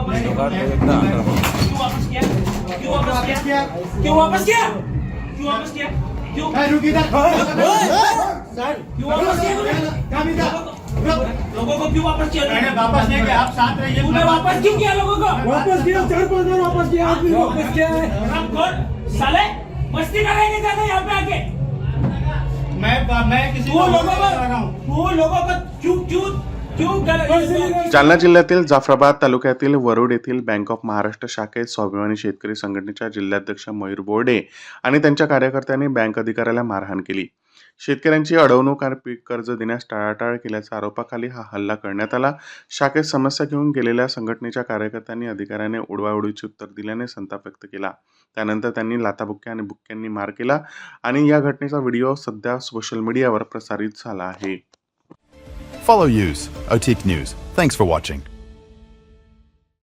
क्यों वापस किया क्यों वापस किया क्यों वापस किया क्यों वापस किया क्यों क्यों वापस किया तूने? लोगों को क्यों वापस किया तूने? वापस नहीं किया आप साथ रहिए तूने वापस क्यों किया लोगों को वापस किया चार पाँच बार वापस किया आदमी वापस किया है हम कौन साले मस्ती करेंगे जाना यहाँ पे आके मैं मैं किसी को लोगों को तू लोगों को क्यों क्यों जालना जिल्ह्यातील जाफराबाद तालुक्यातील वरुड येथील बँक ऑफ महाराष्ट्र शाखेत स्वाभिमानी शेतकरी संघटनेच्या जिल्हाध्यक्ष मयूर बोर्डे आणि त्यांच्या कार्यकर्त्यांनी बँक अधिकाऱ्याला मारहाण केली. शेतकऱ्यांची अडवणूक आणि पीक कर्ज देण्यास टाळाटाळ केल्याच्या आरोपाखाली हा हल्ला करण्यात आला. शाखेत समस्या घेऊन गेलेल्या संघटनेच्या कार्यकर्त्यांनी अधिकाऱ्याने उडवाउडीचे उत्तर दिल्याने संताप व्यक्त केला. त्यानंतर त्यांनी लाथाबुक्क्या आणि बुक्क्यांनी मार केला आणि या घटनेचा व्हिडिओ सध्या सोशल मीडियावर प्रसारित झाला आहे. Follow Use, Otik News. Thanks for watching.